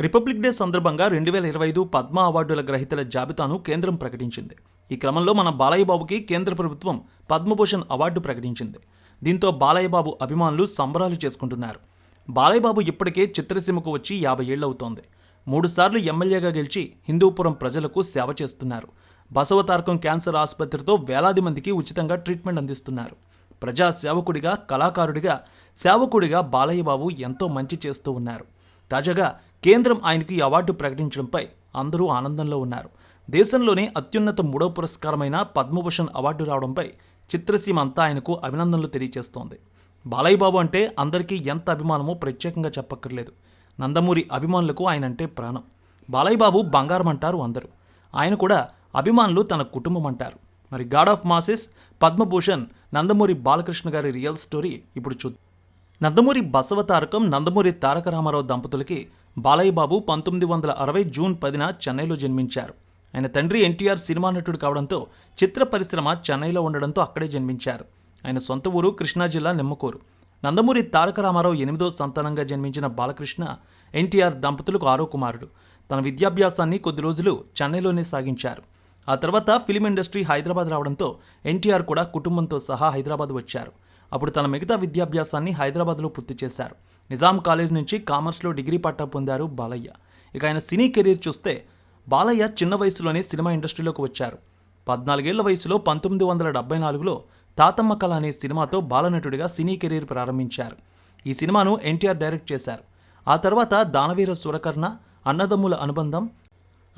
Republic day సందర్భంగా రెండు వేల ఇరవై ఐదు పద్మ అవార్డుల గ్రహీతల జాబితాను కేంద్రం ప్రకటించింది. ఈ క్రమంలో మన బాలయ్య బాబుకి కేంద్ర ప్రభుత్వం పద్మభూషణ్ అవార్డు ప్రకటించింది. దీంతో బాలయ్య బాబు అభిమానులు సంబరాలు చేసుకుంటున్నారు. బాలయ్య బాబు ఇప్పటికే చిత్రసీమకు వచ్చి యాభై ఏళ్ళవుతోంది. మూడుసార్లు ఎమ్మెల్యేగా గెలిచి హిందూపురం ప్రజలకు సేవ చేస్తున్నారు. బసవతారకం క్యాన్సర్ ఆసుపత్రితో వేలాది మందికి ఉచితంగా ట్రీట్మెంట్ అందిస్తున్నారు. ప్రజా సేవకుడిగా కళాకారుడిగా సేవకుడిగా బాలయ్య బాబు ఎంతో మంచి చేస్తూ ఉన్నారు. తాజాగా కేంద్రం ఆయనకి ఈ అవార్డు ప్రకటించడంపై అందరూ ఆనందంలో ఉన్నారు. దేశంలోనే అత్యున్నత మూడో పురస్కారమైన పద్మభూషణ్ అవార్డు రావడంపై చిత్రసీమ అంతా ఆయనకు అభినందనలు తెలియజేస్తోంది బాలయ్య బాబు అంటే అందరికీ ఎంత అభిమానమో ప్రత్యేకంగా చెప్పక్కర్లేదు. నందమూరి అభిమానులకు ఆయన అంటే ప్రాణం. బాలయ్య బాబు బంగారం అంటారు అందరూ. ఆయన కూడా అభిమానులు తన కుటుంబం అంటారు. మరి god of masses Padma Bhushan Nandamuri Balakrishna గారి రియల్ స్టోరీ ఇప్పుడు చూద్దాం. నందమూరి బసవ తారకం నందమూరి తారక రామారావు దంపతులకి బాలయ్య బాబు పంతొమ్మిది వందల అరవై జూన్ పదిన చెన్నైలో జన్మించారు. ఆయన తండ్రి ఎన్టీఆర్ సినిమా నటుడు కావడంతో చిత్ర పరిశ్రమ చెన్నైలో ఉండడంతో అక్కడే జన్మించారు. ఆయన సొంత ఊరు కృష్ణా జిల్లా నిమ్మకూరు. నందమూరి తారక రామారావు ఎనిమిదో సంతానంగా జన్మించిన బాలకృష్ణ ఎన్టీఆర్ దంపతులకు ఆరో కుమారుడు. తన విద్యాభ్యాసాన్ని కొద్ది రోజులు చెన్నైలోనే సాగించారు. ఆ తర్వాత ఫిలిం ఇండస్ట్రీ హైదరాబాద్ రావడంతో ఎన్టీఆర్ కూడా కుటుంబంతో సహా హైదరాబాద్ వచ్చారు. అప్పుడు తన మిగతా విద్యాభ్యాసాన్ని హైదరాబాద్లో పూర్తి చేశారు. నిజాం కాలేజ్ నుంచి కామర్స్లో డిగ్రీ పట్టా పొందారు బాలయ్య. ఇక ఆయన సినీ కెరీర్ చూస్తే బాలయ్య చిన్న వయసులోనే సినిమా ఇండస్ట్రీలోకి వచ్చారు. పద్నాలుగేళ్ళ వయసులో పంతొమ్మిది వందల డెబ్బై నాలుగులో తాతమ్మ కళ అనే సినిమాతో బాలనటుడిగా సినీ కెరీర్ ప్రారంభించారు. ఈ సినిమాను ఎన్టీఆర్ డైరెక్ట్ చేశారు. ఆ తర్వాత దానవీర సురకర్ణ అన్నదమ్ముల అనుబంధం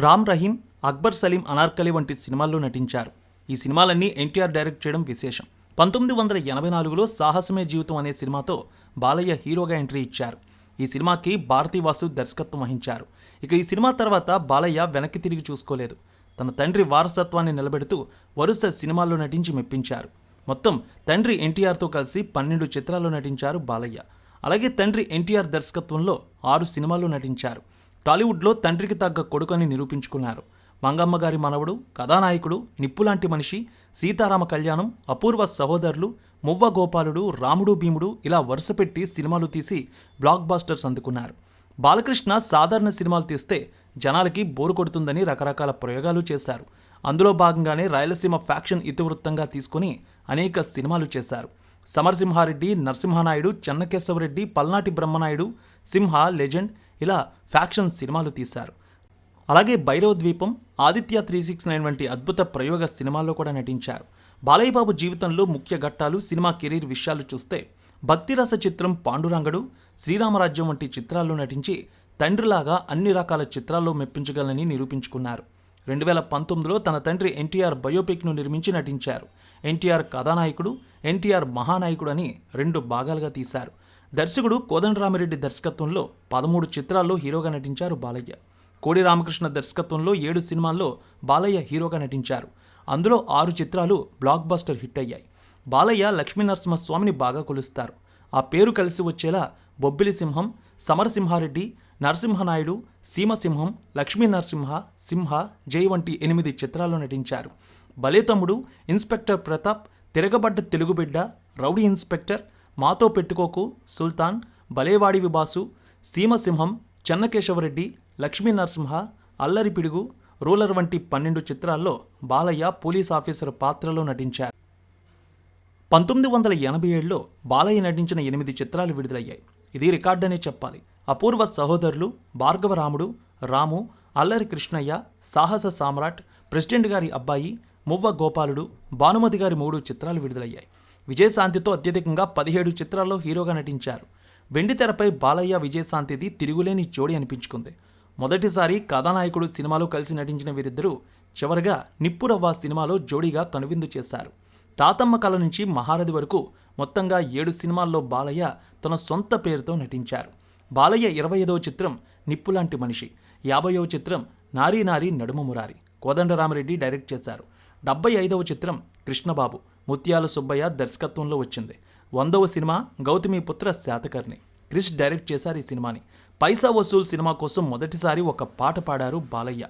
రామ్ రహీం అక్బర్ సలీం అనార్కలి వంటి సినిమాల్లో నటించారు. ఈ సినిమాలన్నీ ఎన్టీఆర్ డైరెక్ట్ చేయడం విశేషం. పంతొమ్మిది వందల ఎనభై నాలుగులో సాహసమే జీవితం అనే సినిమాతో బాలయ్య హీరోగా ఎంట్రీ ఇచ్చారు. ఈ సినిమాకి భారతీవాసు దర్శకత్వం వహించారు. ఇక ఈ సినిమా తర్వాత బాలయ్య వెనక్కి తిరిగి చూసుకోలేదు. తన తండ్రి వారసత్వాన్ని నిలబెడుతూ వరుస సినిమాల్లో నటించి మెప్పించారు. మొత్తం తండ్రి ఎన్టీఆర్తో కలిసి పన్నెండు చిత్రాల్లో నటించారు బాలయ్య. అలాగే తండ్రి ఎన్టీఆర్ దర్శకత్వంలో ఆరు సినిమాల్లో నటించారు. టాలీవుడ్లో తండ్రికి తగ్గ కొడుకని నిరూపించుకున్నారు. మంగమ్మ గారి మనవడు కథానాయకుడు నిప్పులాంటి మనిషి సీతారామ కళ్యాణం అపూర్వ సహోదరులు మువ్వ గోపాలుడు రాముడు భీముడు ఇలా వరుసపెట్టి సినిమాలు తీసి బ్లాక్ బాస్టర్స్ అందుకున్నారు. బాలకృష్ణ సాధారణ సినిమాలు తీస్తే జనాలకి బోరు కొడుతుందని రకరకాల ప్రయోగాలు చేశారు. అందులో భాగంగానే రాయలసీమ ఫ్యాక్షన్ ఇతివృత్తంగా తీసుకుని అనేక సినిమాలు చేశారు. సమరసింహారెడ్డి నరసింహానాయుడు చెన్నకేశవరెడ్డి పల్నాటి బ్రహ్మనాయుడు సింహ లెజెండ్ ఇలా ఫ్యాక్షన్ సినిమాలు తీశారు. అలాగే భైరవ ద్వీపం ఆదిత్య త్రీ సిక్స్ నైన్ వంటి అద్భుత ప్రయోగ సినిమాల్లో కూడా నటించారు. బాలయ్యబాబు జీవితంలో ముఖ్య ఘట్టాలు సినిమా కెరీర్ విషయాలు చూస్తే భక్తిరస చిత్రం పాండురంగడు శ్రీరామరాజ్యం వంటి చిత్రాల్లో నటించి తండ్రిలాగా అన్ని రకాల చిత్రాల్లో మెప్పించగలని నిరూపించుకున్నారు. రెండు వేల పంతొమ్మిదిలో తన తండ్రి ఎన్టీఆర్ బయోపిక్ను నిర్మించి నటించారు. ఎన్టీఆర్ కథానాయకుడు ఎన్టీఆర్ మహానాయకుడు అని రెండు భాగాలుగా తీశారు. దర్శకుడు కోదండరామిరెడ్డి దర్శకత్వంలో పదమూడు చిత్రాల్లో హీరోగా నటించారు బాలయ్య. కోడి రామకృష్ణ దర్శకత్వంలో ఏడు సినిమాల్లో బాలయ్య హీరోగా నటించారు. అందులో ఆరు చిత్రాలు బ్లాక్ బస్టర్ హిట్ అయ్యాయి. బాలయ్య లక్ష్మీనరసింహస్వామిని బాగా కొలుస్తారు. ఆ పేరు కలిసి వచ్చేలా బొబ్బిలి సింహం సమరసింహారెడ్డి నరసింహనాయుడు సీమసింహం లక్ష్మీ నరసింహ సింహ జై వంటి ఎనిమిది చిత్రాల్లో నటించారు. Bhale Thammudu inspector Pratap Tiragabadda Telugubidda rowdy inspector Matho Pettukoku Sultan బలేవాడి విబాసు Seemasimham Chennakesava Reddy Lakshmi Narasimha అల్లరి పిడుగు రూలర్ వంటి పన్నెండు చిత్రాల్లో బాలయ్య పోలీస్ ఆఫీసర్ పాత్రలో నటించారు. పంతొమ్మిది వందల ఎనభై ఏడులో బాలయ్య నటించిన ఎనిమిది చిత్రాలు విడుదలయ్యాయి. ఇది రికార్డనే చెప్పాలి. అపూర్వ సహోదరులు భార్గవరాముడు రాము అల్లరి కృష్ణయ్య సాహస సామ్రాట్ ప్రెసిడెంట్ గారి అబ్బాయి మువ్వ గోపాలుడు భానుమతి గారి మూడు చిత్రాలు విడుదలయ్యాయి. విజయశాంతితో అత్యధికంగా పదిహేడు చిత్రాల్లో హీరోగా నటించారు. వెండితెరపై బాలయ్య విజయశాంతిది తిరుగులేని జోడి అనిపించుకుంది. మొదటిసారి కథానాయకుడు సినిమాలో కలిసి నటించిన వీరిద్దరూ చివరగా నిప్పురవ్వ సినిమాలో జోడీగా కనువిందు చేశారు. తాతమ్మ కళ నుంచి మహారథి వరకు మొత్తంగా ఏడు సినిమాల్లో బాలయ్య తన సొంత పేరుతో నటించారు. బాలయ్య ఇరవై ఐదవ చిత్రం నిప్పులాంటి మనిషి యాభైవ చిత్రం నారీ నారీ నడుమ మురారి కోదండరామరెడ్డి డైరెక్ట్ చేశారు. డెబ్బై ఐదవ చిత్రం కృష్ణబాబు ముత్యాల సుబ్బయ్య దర్శకత్వంలో వచ్చింది. వందవ సినిమా గౌతమి పుత్ర శాతకర్ణి క్రిష్ డైరెక్ట్ చేశారు ఈ సినిమాని. పైసా వసూల్ సినిమా కోసం మొదటిసారి ఒక పాట పాడారు బాలయ్య.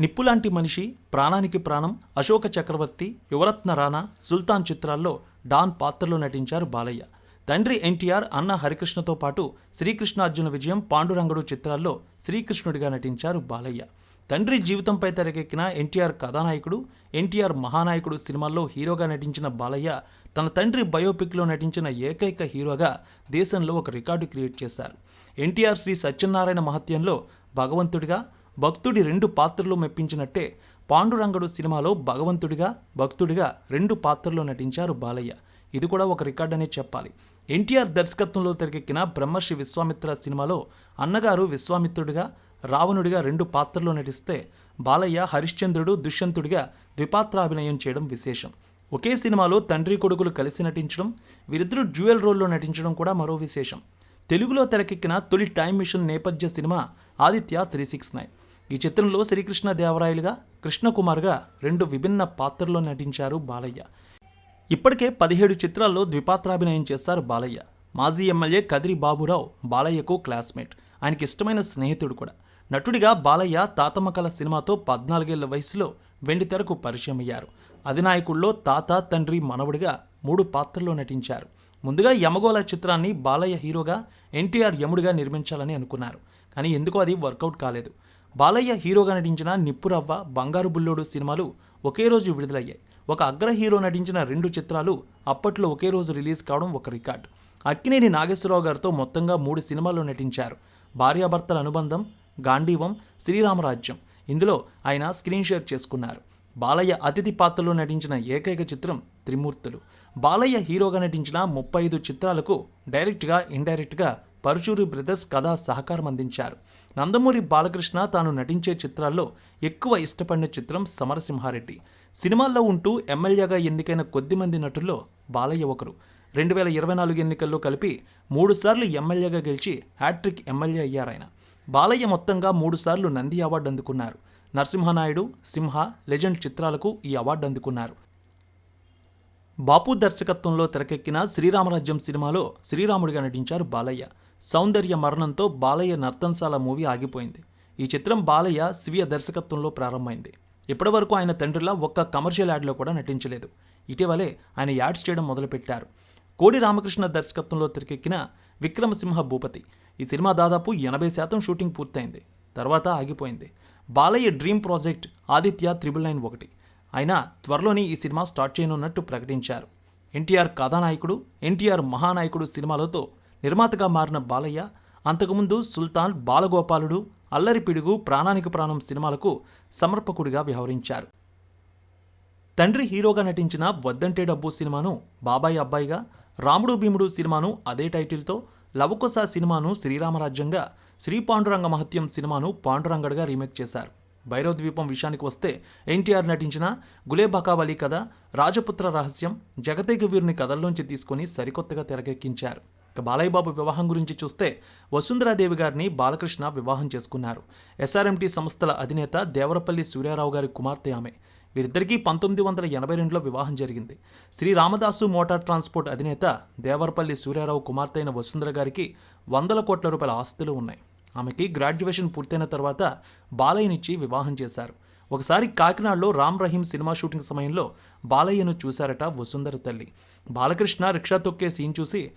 నిప్పులాంటి మనిషి ప్రాణానికి ప్రాణం అశోక చక్రవర్తి యువరత్న రాణా సుల్తాన్ చిత్రాల్లో డాన్ పాత్రలో నటించారు బాలయ్య. తండ్రి ఎన్టీఆర్ అన్న హరికృష్ణతో పాటు శ్రీకృష్ణార్జున విజయం పాండురంగడు చిత్రాల్లో శ్రీకృష్ణుడిగా నటించారు బాలయ్య. తండ్రి జీవితంపై తెరకెక్కిన ఎన్టీఆర్ కథానాయకుడు ఎన్టీఆర్ మహానాయకుడు సినిమాల్లో హీరోగా నటించిన బాలయ్య తన తండ్రి బయోపిక్లో నటించిన ఏకైక హీరోగా దేశంలో ఒక రికార్డు క్రియేట్ చేశారు. ఎన్టీఆర్ శ్రీ సత్యనారాయణ మహత్యంలో భగవంతుడిగా భక్తుడి రెండు పాత్రలు మెప్పించినట్టే పాండురంగడు సినిమాలో భగవంతుడిగా భక్తుడిగా రెండు పాత్రల్లో నటించారు బాలయ్య. ఇది కూడా ఒక రికార్డ్ అనే చెప్పాలి. ఎన్టీఆర్ దర్శకత్వంలో తెరకెక్కిన బ్రహ్మర్షి విశ్వామిత్ర సినిమాలో అన్నగారు విశ్వామిత్రుడిగా రావణుడిగా రెండు పాత్రల్లో నటిస్తే బాలయ్య హరిశ్చంద్రుడు దుష్యంతుడిగా ద్విపాత్రాభినయం చేయడం విశేషం. ఒకే సినిమాలో తండ్రి కొడుకులు కలిసి నటించడం వీరిద్దరూ డ్యూయల్ రోల్లో నటించడం కూడా మరో విశేషం. తెలుగులో తెరకెక్కిన తొలి టైం మిషన్ నేపథ్య cinema Aditya three six nine. ఈ చిత్రంలో శ్రీకృష్ణ దేవరాయలుగా కృష్ణకుమార్గా రెండు విభిన్న పాత్రల్లో నటించారు బాలయ్య. ఇప్పటికే పదిహేడు చిత్రాల్లో ద్విపాత్రాభినయం చేశారు బాలయ్య. మాజీ ఎమ్మెల్యే కదిరి బాబురావు బాలయ్యకు క్లాస్మేట్. ఆయనకి ఇష్టమైన స్నేహితుడు కూడా. నటుడిగా బాలయ్య తాతమ్మ కళ సినిమాతో పద్నాలుగేళ్ళ వయసులో వెండితెరకు పరిచయం అయ్యారు అధినాయకుల్లో తాత తండ్రి మనవడిగా మూడు పాత్రల్లో నటించారు. ముందుగా యమగోళ చిత్రాన్ని బాలయ్య హీరోగా ఎన్టీఆర్ యముడిగా నిర్మించాలని అనుకున్నారు. కానీ ఎందుకో అది వర్కౌట్ కాలేదు. బాలయ్య హీరోగా నటించిన నిప్పురవ్వ బంగారు బుల్లోడు సినిమాలు ఒకే రోజు విడుదలయ్యాయి. ఒక అగ్ర హీరో నటించిన రెండు చిత్రాలు అప్పట్లో ఒకే రోజు రిలీజ్ కావడం ఒక రికార్డు. అక్కినేని నాగేశ్వరరావు గారితో మొత్తంగా మూడు సినిమాల్లో నటించారు. భార్యాభర్తల అనుబంధం గాంధీవం శ్రీరామరాజ్యం. ఇందులో ఆయన స్క్రీన్ షేర్ చేసుకున్నారు. బాలయ్య అతిథి పాత్రలో నటించిన ఏకైక చిత్రం త్రిమూర్తులు. బాలయ్య హీరోగా నటించిన ముప్పై ఐదు చిత్రాలకు డైరెక్ట్గా ఇండైరెక్ట్గా పరుచూరి బ్రదర్స్ కథా సహకారం అందించారు. నందమూరి బాలకృష్ణ తాను నటించే చిత్రాల్లో ఎక్కువ ఇష్టపడిన చిత్రం సమరసింహారెడ్డి. సినిమాల్లో ఉంటూ ఎమ్మెల్యేగా ఎన్నికైన కొద్దిమంది నటుల్లో బాలయ్య ఒకరు. రెండు వేల ఇరవై నాలుగు ఎన్నికల్లో కలిపి మూడుసార్లు ఎమ్మెల్యేగా గెలిచి హ్యాట్రిక్ ఎమ్మెల్యే అయ్యారాయన. బాలయ్య మొత్తంగా మూడుసార్లు నంది అవార్డు అందుకున్నారు. నరసింహనాయుడు సింహ లెజెండ్ చిత్రాలకు ఈ అవార్డు అందుకున్నారు. బాపు దర్శకత్వంలో తెరకెక్కిన శ్రీరామరాజ్యం సినిమాలో శ్రీరాముడిగా నటించారు బాలయ్య. సౌందర్య మరణంతో బాలయ్య నర్తన్సాల మూవీ ఆగిపోయింది. ఈ చిత్రం బాలయ్య స్వీయ దర్శకత్వంలో ప్రారంభమైంది. ఇప్పటివరకు ఆయన తండ్రిలా ఒక్క కమర్షియల్ యాడ్లో కూడా నటించలేదు. ఇటీవలే ఆయన యాడ్స్ చేయడం మొదలుపెట్టారు. కోడి రామకృష్ణ దర్శకత్వంలో తెరకెక్కిన విక్రమసింహ భూపతి. ఈ సినిమా దాదాపు ఎనభై శాతం షూటింగ్ పూర్తయింది. తర్వాత ఆగిపోయింది. Balayya dream project Aditya triple nine ఒకటి. అయినా త్వరలోనే ఈ సినిమా స్టార్ట్ చేయనున్నట్టు ప్రకటించారు. ఎన్టీఆర్ కథానాయకుడు ఎన్టీఆర్ మహానాయకుడు సినిమాలతో నిర్మాతగా మారిన బాలయ్య అంతకుముందు సుల్తాన్ బాలగోపాలుడు అల్లరి పిడుగు ప్రాణానికి ప్రాణం సినిమాలకు సమర్పకుడిగా వ్యవహరించారు. తండ్రి హీరోగా నటించిన వద్దంటే డబ్బు సినిమాను బాబాయ్ అబ్బాయిగా రాముడు భీముడు సినిమాను అదే టైటిల్తో లవకుశ సినిమాను శ్రీరామరాజ్యంగా శ్రీ పాండురంగ మహత్యం సినిమాను పాండురంగడ్గా రీమేక్ చేశారు. భైరవ ద్వీపం విషయానికి వస్తే ఎన్టీఆర్ నటించిన గులేబకావలి కథ రాజపుత్ర రహస్యం జగతేక వీరుని కథల్లోంచి తీసుకొని సరికొత్తగా తెరకెక్కించారు. ఇక బాలయ్యబాబు వివాహం గురించి చూస్తే వసుంధరాదేవి గారిని బాలకృష్ణ వివాహం చేసుకున్నారు. ఎస్ఆర్ఎంటీ సంస్థల అధినేత దేవరపల్లి సూర్యారావు గారి కుమార్తె ఆమె. వీరిద్దరికీ పంతొమ్మిది వందల ఎనభై రెండులో వివాహం జరిగింది. శ్రీ రామదాసు మోటార్ ట్రాన్స్పోర్ట్ అధినేత దేవరపల్లి సూర్యారావు కుమార్తె అయిన వసుంధర గారికి వందల కోట్ల రూపాయల ఆస్తులు ఉన్నాయి. ఆమెకి గ్రాడ్యుయేషన్ పూర్తయిన తర్వాత బాలయ్యనిచ్చి వివాహం చేశారు. ఒకసారి కాకినాడలో రామ్ రహీం సినిమా షూటింగ్ సమయంలో బాలయ్యను చూశారట వసుంధర తల్లి. బాలకృష్ణ రిక్షా తొక్కే సీన్ చూసి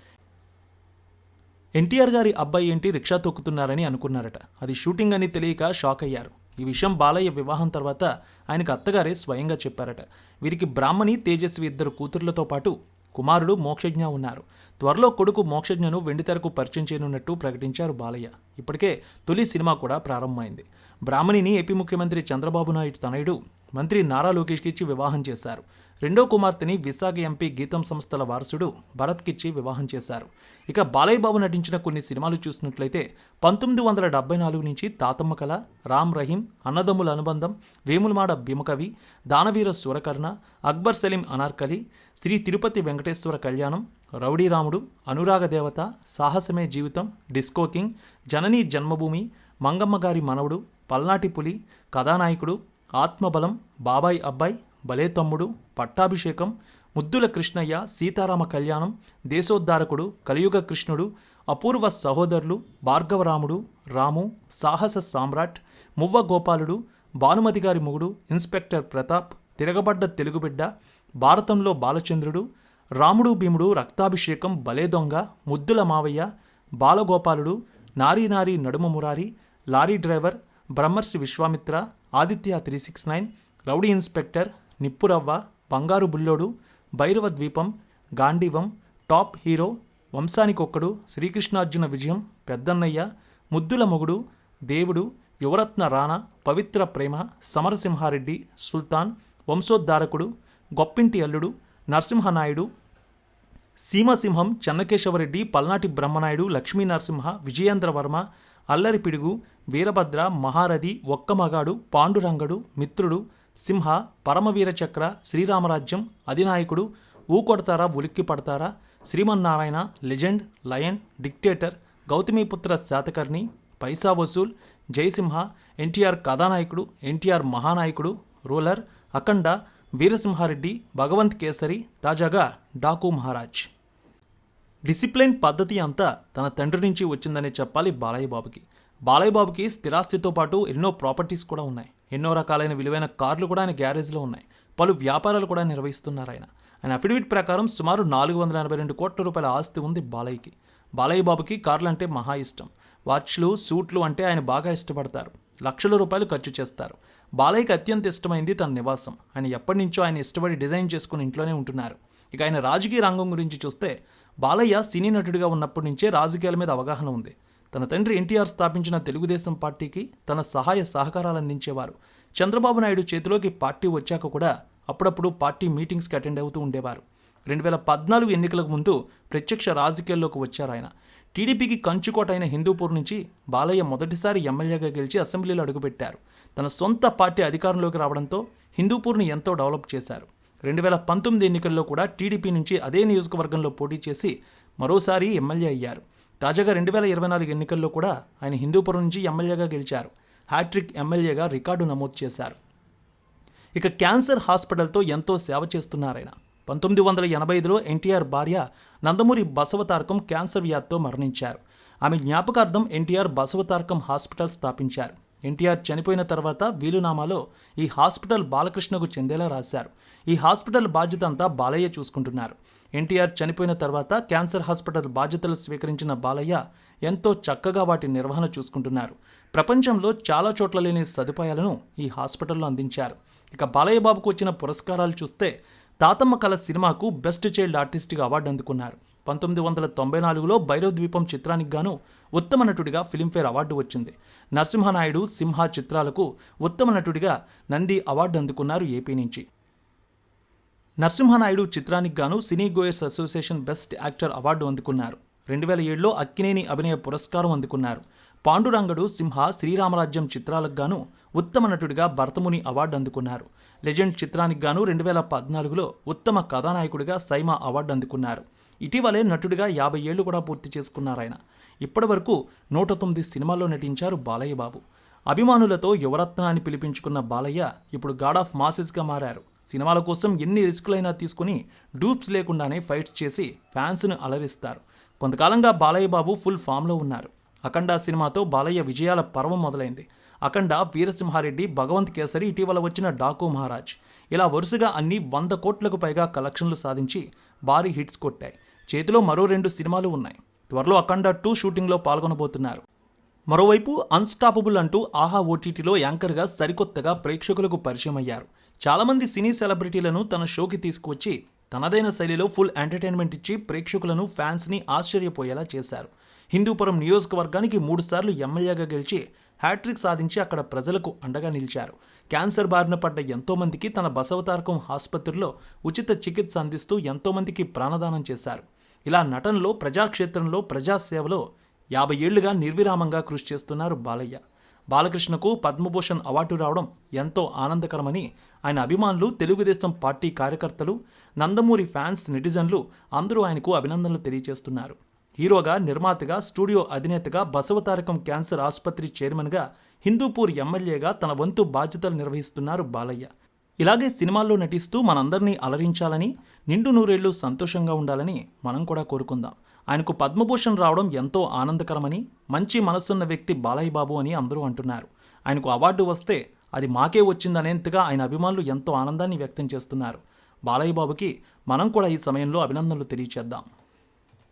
ఎన్టీఆర్ గారి అబ్బాయి ఏంటి? రిక్షా తొక్కుతున్నారని అనుకున్నారట. అది షూటింగ్ అని తెలియక షాక్ అయ్యారు. ఈ విషయం బాలయ్య వివాహం తర్వాత ఆయనకు అత్తగారే స్వయంగా చెప్పారట. వీరికి బ్రాహ్మణి తేజస్వి ఇద్దరు కూతుర్లతో పాటు కుమారుడు మోక్షజ్ఞ ఉన్నారు. త్వరలో కొడుకు మోక్షజ్ఞను వెండితెరకు పరిచయం చేయనున్నట్టు ప్రకటించారు బాలయ్య. ఇప్పటికే తొలి సినిమా కూడా ప్రారంభమైంది. బ్రాహ్మణిని ఏపీ ముఖ్యమంత్రి చంద్రబాబు నాయుడు తనయుడు మంత్రి నారా లోకేష్కి ఇచ్చి వివాహం చేశారు. రెండో కుమార్తెని విశాఖ ఎంపీ గీతం సంస్థల వారసుడు భరత్కిచ్చి వివాహం చేశారు. ఇక బాలయ్య బాబు నటించిన కొన్ని సినిమాలు చూసినట్లయితే పంతొమ్మిది వందల డెబ్బై నాలుగు నుంచి తాతమ్మ కళ రామ్ రహీం అన్నదమ్ముల అనుబంధం వేములమాడ భీమకవి దానవీర సూరకర్ణ అక్బర్ సలీం అనార్కలి శ్రీ తిరుపతి వెంకటేశ్వర కళ్యాణం రౌడీ రాముడు అనురాగ దేవత సాహసమే జీవితం డిస్కో కింగ్ జననీ జన్మభూమి మంగమ్మ గారి మనవడు పల్నాటి పులి కథానాయకుడు ఆత్మబలం బాబాయ్ అబ్బాయి భలే తమ్ముడు పట్టాభిషేకం ముద్దుల కృష్ణయ్య సీతారామ కళ్యాణం దేశోద్ధారకుడు కలియుగ కృష్ణుడు అపూర్వ సహోదరులు భార్గవరాముడు రాము సాహస సామ్రాట్ మువ్వ గోపాలుడు భానుమతి గారి మొగుడు ఇన్స్పెక్టర్ ప్రతాప్ తిరగబడ్డ తెలుగుబిడ్డ భారతంలో బాలచంద్రుడు రాముడు భీముడు రక్తాభిషేకం బలే దొంగ ముద్దుల మావయ్య బాలగోపాలుడు నారీ నారీ నడుమ Murari lorry driver Brahmarshi Viswamitra Aditya three six nine rowdy inspector Nippuravva Bangaru Bullodu Bhairava ద్వీపం గాంధీవం టాప్ హీరో వంశానికొక్కడు శ్రీకృష్ణార్జున విజయం పెద్దన్నయ్య ముద్దుల మొగుడు దేవుడు యువరత్న రాణా పవిత్ర ప్రేమ సమరసింహారెడ్డి సుల్తాన్ వంశోద్ధారకుడు గొప్పింటి అల్లుడు నరసింహనాయుడు సీమసింహం చెన్నకేశవరెడ్డి పల్నాటి బ్రహ్మనాయుడు లక్ష్మీ నరసింహ విజయేంద్రవర్మ అల్లరిపిడుగు అల్లరి పిడుగు వీరభద్ర మహారథి ఒక్కమగాడు పాండురంగడు మిత్రుడు సింహ పరమవీర చక్ర Sri Rama Rajyam Adhinayakudu Ookodathara Ulikki Padathara Srimannarayana legend lion dictator Gautamiputra Satakarni Paisa Vasool Jai Simha NTR Kathanayakudu NTR Mahanayakudu ruler Akhanda Veera Simha Reddy Bhagavanth Kesari తాజాగా డాకు మహారాజ్. డిసిప్లిన్ పద్ధతి అంతా తన తండ్రి నుంచి వచ్చిందనే చెప్పాలి బాలయ్య బాబుకి. బాలయ్య బాబుకి స్థిరాస్తితో పాటు ఎన్నో ప్రాపర్టీస్ కూడా ఉన్నాయి. ఎన్నో రకాలైన విలువైన కార్లు కూడా ఆయన గ్యారేజ్లో ఉన్నాయి. పలు వ్యాపారాలు కూడా నిర్వహిస్తున్నారు ఆయన. ఆయన అఫిడవిట్ ప్రకారం సుమారు నాలుగు వందల ఎనభై రెండు కోట్ల రూపాయల ఆస్తి ఉంది బాలయ్యకి. బాలయ్య బాబుకి కార్లు అంటే మహా ఇష్టం. వాచ్లు సూట్లు అంటే ఆయన బాగా ఇష్టపడతారు. లక్షల రూపాయలు ఖర్చు చేస్తారు. బాలయ్యకి అత్యంత ఇష్టమైంది తన నివాసం. ఆయన ఎప్పటి నుంచో ఆయన ఇష్టపడి డిజైన్ చేసుకుని ఇంట్లోనే ఉంటున్నారు. ఇక ఆయన రాజకీయ రంగం గురించి చూస్తే బాలయ్య సినీ నటుడిగా ఉన్నప్పటి నుంచే రాజకీయాల మీద అవగాహన ఉంది. తన తండ్రి ఎన్టీఆర్ స్థాపించిన తెలుగుదేశం పార్టీకి తన సహాయ సహకారాలు అందించేవారు. చంద్రబాబు నాయుడు చేతిలోకి పార్టీ వచ్చాక కూడా అప్పుడప్పుడు పార్టీ మీటింగ్స్కి అటెండ్ అవుతూ ఉండేవారు. రెండు వేల పద్నాలుగు ఎన్నికలకు ముందు ప్రత్యక్ష రాజకీయాల్లోకి వచ్చారు ఆయన. టీడీపీకి కంచుకోట అయిన హిందూపూర్ నుంచి బాలయ్య మొదటిసారి ఎమ్మెల్యేగా గెలిచి అసెంబ్లీలో అడుగుపెట్టారు. తన సొంత పార్టీ అధికారంలోకి రావడంతో హిందూపూర్ని ఎంతో డెవలప్ చేశారు. రెండు వేల పంతొమ్మిది ఎన్నికల్లో కూడా టీడీపీ నుంచి అదే నియోజకవర్గంలో పోటీ చేసి మరోసారి ఎమ్మెల్యే అయ్యారు. తాజాగా రెండు వేల ఇరవై నాలుగు ఎన్నికల్లో కూడా ఆయన హిందూపురం నుంచి ఎమ్మెల్యేగా గెలిచారు. హ్యాట్రిక్ ఎమ్మెల్యేగా రికార్డు నమోదు చేశారు. ఇక క్యాన్సర్ హాస్పిటల్తో ఎంతో సేవ చేస్తున్నారాయన. పంతొమ్మిది వందల ఎనభై ఐదులో ఎన్టీఆర్ భార్య నందమూరి బసవతారకం క్యాన్సర్ వ్యాధితో మరణించారు. ఆమె జ్ఞాపకార్థం ఎన్టీఆర్ బసవతారకం హాస్పిటల్ స్థాపించారు. ఎన్టీఆర్ చనిపోయిన తర్వాత వీలునామాలో ఈ హాస్పిటల్ బాలకృష్ణకు చెందేలా రాశారు. ఈ హాస్పిటల్ బాధ్యత అంతా బాలయ్య చూసుకుంటున్నారు. ఎన్టీఆర్ చనిపోయిన తర్వాత క్యాన్సర్ హాస్పిటల్ బాధ్యతలు స్వీకరించిన బాలయ్య ఎంతో చక్కగా వాటి నిర్వహణ చూసుకుంటున్నారు. ప్రపంచంలో చాలా చోట్ల లేని సదుపాయాలను ఈ హాస్పిటల్లో అందించారు. ఇక బాలయ్య బాబుకు వచ్చిన పురస్కారాలు చూస్తే తాతమ్మ కళ సినిమాకు బెస్ట్ చైల్డ్ ఆర్టిస్ట్గా అవార్డు అందుకున్నారు. పంతొమ్మిది వందల తొంభై నాలుగులో భైరవ్ ద్వీపం చిత్రానికి గాను ఉత్తమ నటుడిగా ఫిలింఫేర్ అవార్డు వచ్చింది. నరసింహనాయుడు సింహ చిత్రాలకు ఉత్తమ నటుడిగా నంది అవార్డు అందుకున్నారు ఏపీ నుంచి. నరసింహనాయుడు చిత్రానికి గాను cine goers association best actor award అందుకున్నారు. రెండు వేల ఏడులో అక్కినేని అభినయ పురస్కారం అందుకున్నారు. పాండురంగడు సింహ శ్రీరామరాజ్యం చిత్రాలకు గాను ఉత్తమ నటుడిగా భరతముని అవార్డు అందుకున్నారు. లెజెండ్ చిత్రానికి గాను రెండు వేల పద్నాలుగులో ఉత్తమ కథానాయకుడిగా సైమా అవార్డు అందుకున్నారు. ఇటీవలే నటుడిగా యాభై ఏళ్ళు కూడా పూర్తి చేసుకున్నారు ఆయన. ఇప్పటి వరకు నూట తొమ్మిది సినిమాల్లో నటించారు బాలయ్య బాబు. అభిమానులతో యువరత్న అని పిలిపించుకున్న బాలయ్య ఇప్పుడు గాడ్ ఆఫ్ మాసెస్గా మారారు. సినిమాల కోసం ఎన్ని రిస్కులైనా తీసుకుని డూప్స్ లేకుండానే ఫైట్స్ చేసి ఫ్యాన్స్ను అలరిస్తారు. కొంతకాలంగా బాలయ్య బాబు ఫుల్ ఫామ్లో ఉన్నారు. అఖండ సినిమాతో బాలయ్య విజయాల పర్వం మొదలైంది. అఖండ వీరసింహారెడ్డి భగవంత్ కేసరి ఇటీవల వచ్చిన డాకు మహారాజ్. ఇలా వరుసగా అన్ని వంద కోట్లకు పైగా కలెక్షన్లు సాధించి భారీ హిట్స్ కొట్టాయి. చేతిలో మరో రెండు సినిమాలు ఉన్నాయి. త్వరలో అఖండ టూ షూటింగ్లో పాల్గొనబోతున్నారు. మరోవైపు అన్స్టాపబుల్ అంటూ ఆహా ఓటీటీలో యాంకర్గా సరికొత్తగా ప్రేక్షకులకు పరిచయం అయ్యారు చాలామంది సినీ సెలబ్రిటీలను తన షోకి తీసుకువచ్చి తనదైన శైలిలో ఫుల్ ఎంటర్టైన్మెంట్ ఇచ్చి ప్రేక్షకులను ఫ్యాన్స్ని ఆశ్చర్యపోయేలా చేశారు. హిందూపురం నియోజకవర్గానికి మూడుసార్లు ఎమ్మెల్యేగా గెలిచి హ్యాట్రిక్ సాధించి అక్కడ ప్రజలకు అండగా నిలిచారు. క్యాన్సర్ బారిన పడ్డ ఎంతోమందికి తన బసవతారకం ఆసుపత్రిలో ఉచిత చికిత్స అందిస్తూ ఎంతోమందికి ప్రాణదానం చేశారు. ఇలా నటనలో ప్రజాక్షేత్రంలో ప్రజాసేవలో యాభై ఏళ్ళుగా నిర్విరామంగా కృషి చేస్తున్నారు బాలయ్య. బాలకృష్ణకు పద్మభూషణ్ అవార్డు రావడం ఎంతో ఆనందకరమని ఆయన అభిమానులు తెలుగుదేశం పార్టీ కార్యకర్తలు నందమూరి ఫ్యాన్స్ నెటిజన్లు అందరూ ఆయనకు అభినందనలు తెలియజేస్తున్నారు. హీరోగా నిర్మాతగా స్టూడియో అధినేతగా బసవతారకం క్యాన్సర్ ఆసుపత్రి చైర్మన్గా హిందూపూర్ ఎమ్మెల్యేగా తన వంతు బాధ్యతలు నిర్వహిస్తున్నారు బాలయ్య. ఇలాగే సినిమాల్లో నటిస్తూ మనందరినీ అలరించాలని నిండు నూరేళ్ళు సంతోషంగా ఉండాలని మనం కూడా కోరుకుందాం. ఆయనకు పద్మభూషణ్ రావడం ఎంతో ఆనందకరమని మంచి మనసున్న వ్యక్తి బాలయ్య బాబు అని అందరూ అంటున్నారు. ఆయనకు అవార్డు వస్తే అది మాకే వచ్చిందనేంతగా ఆయన అభిమానులు ఎంతో ఆనందాన్ని వ్యక్తం చేస్తున్నారు. బాలయ్య బాబుకి మనం కూడా ఈ సమయంలో అభినందనలు తెలియచేద్దాం.